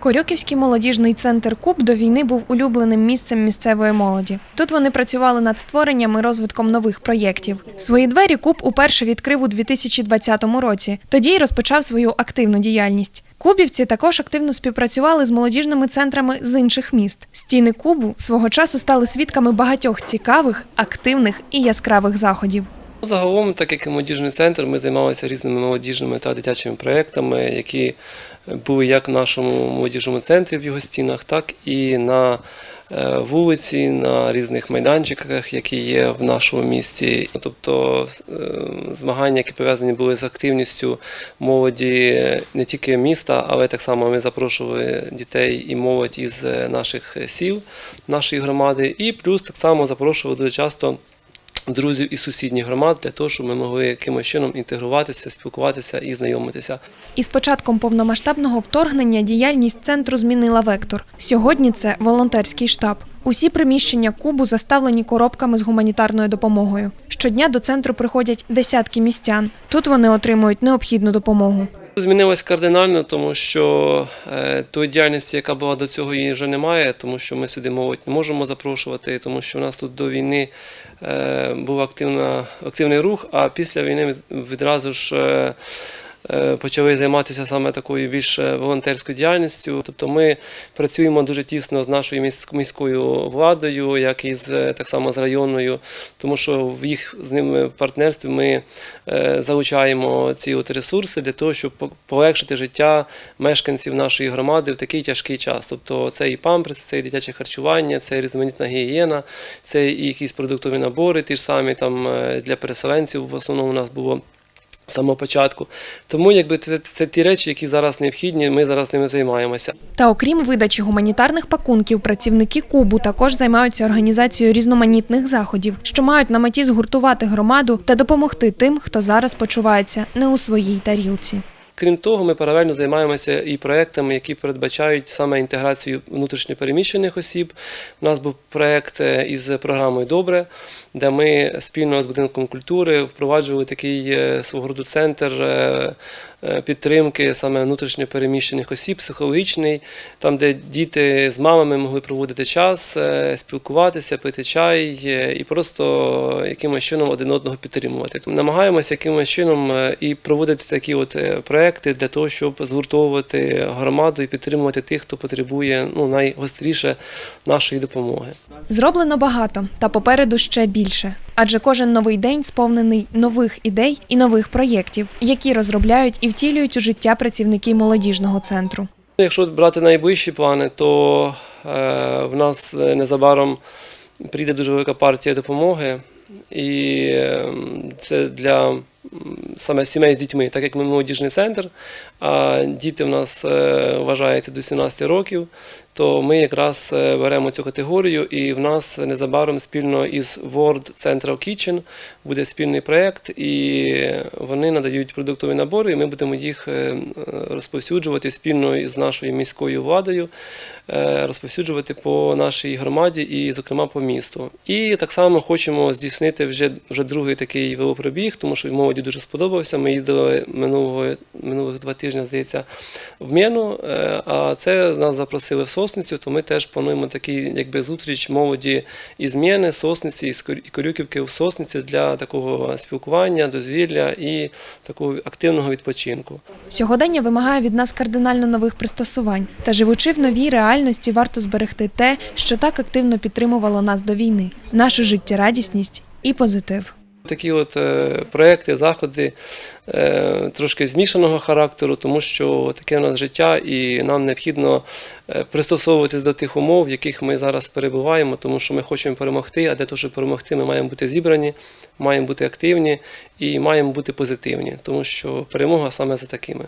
Корюківський молодіжний центр Куб до війни був улюбленим місцем місцевої молоді. Тут вони працювали над створенням і розвитком нових проєктів. Свої двері Куб уперше відкрив у 2020 році. Тоді й розпочав свою активну діяльність. Кубівці також активно співпрацювали з молодіжними центрами з інших міст. Стіни Кубу свого часу стали свідками багатьох цікавих, активних і яскравих заходів. Ну, Загалом, так як і молодіжний центр, ми займалися різними молодіжними та дитячими проєктами, які були як в нашому молодіжному центрі в його стінах, так і на е, вулиці, на різних майданчиках, які є в нашому місті. Тобто е, змагання, які пов'язані були з активністю молоді не тільки міста, але так само ми запрошували дітей і молодь із е, наших сіл, нашої громади, і плюс так само запрошували дуже часто друзів із сусідніх громад для того, щоб ми могли якимось чином інтегруватися, спілкуватися і знайомитися. Із початком повномасштабного вторгнення діяльність центру змінила вектор. Сьогодні це волонтерський штаб. Усі приміщення Кубу заставлені коробками з гуманітарною допомогою. Щодня до центру приходять десятки містян. Тут вони отримують необхідну допомогу. Змінилось кардинально, тому що е, тої діяльності, яка була до цього, її вже немає, тому що ми сюди молодь не можемо запрошувати, тому що в нас тут до війни е, був активна, активний рух, а після війни відразу ж. Е, Почали займатися саме такою більш е, волонтерською діяльністю. Тобто ми працюємо дуже тісно з нашою міс- міською владою, як і з е, так само з районною, тому що в їх з ними партнерстві ми залучаємо ці от ресурси для того, щоб по- полегшити життя мешканців нашої громади в такий тяжкий час. Тобто це і памперси, це і дитяче харчування, це і різноманітна гігієна, це і якісь продуктові набори, ті ж самі там для переселенців. В основному у нас було. Самого початку. Тому якби це, це ті речі, які зараз необхідні, ми зараз ними займаємося. Та окрім видачі гуманітарних пакунків, працівники Кубу також займаються організацією різноманітних заходів, що мають на меті згуртувати громаду та допомогти тим, хто зараз почувається не у своїй тарілці. Крім того, ми паралельно займаємося і проектами, які передбачають саме інтеграцію внутрішньопереміщених осіб. У нас був проект е, із програмою Добре, де ми спільно з будинком культури впроваджували такий е, свого роду центр е, підтримки саме внутрішньопереміщених осіб, психологічний, там, де діти з мамами могли проводити час, спілкуватися, пити чай і просто якимось чином один одного підтримувати. Намагаємося якимось чином і проводити такі от е, проекти для того, щоб згуртовувати громаду і підтримувати тих, хто потребує ну, найгостріше нашої допомоги. Зроблено багато, та попереду ще більше. Адже кожен новий день сповнений нових ідей і нових проєктів, які розробляють і втілюють у життя працівники молодіжного центру. Якщо брати найближчі плани, то е, в нас е, незабаром прийде дуже велика партія допомоги, і е, це для саме сімей з дітьми, так як ми молодіжний центр, а діти в нас е, вважаються до 17 років, то ми якраз е, беремо цю категорію, і в нас незабаром спільно із World Central Kitchen буде спільний проєкт, і вони надають продуктові набори, і ми будемо їх е, розповсюджувати спільно з нашою міською владою, розповсюджувати по нашій громаді і, зокрема, по місту. І так само хочемо здійснити вже, вже другий такий велопробіг, тому що молоді дуже сподобався. Ми їздили минулого, минулих два тижні, здається, в М'єну, е, а це нас запросили в Сосницю, то ми теж плануємо такий якби зустріч молоді із М'єни, Сосниці і Корюківки в Сосниці для такого спілкування, дозвілля і такого активного відпочинку. Сьогодення вимагає від нас кардинально нових пристосувань. Та живучи в новій реальності, варто зберегти те, що так активно підтримувало нас до війни, нашу життєрадісність і позитив. Такі от е, проекти, заходи е, трошки змішаного характеру, тому що таке у нас життя, і нам необхідно е, пристосовуватись до тих умов, в яких ми зараз перебуваємо, тому що ми хочемо перемогти. А для того, щоб перемогти, ми маємо бути зібрані, маємо бути активні і маємо бути позитивні, тому що перемога саме за такими.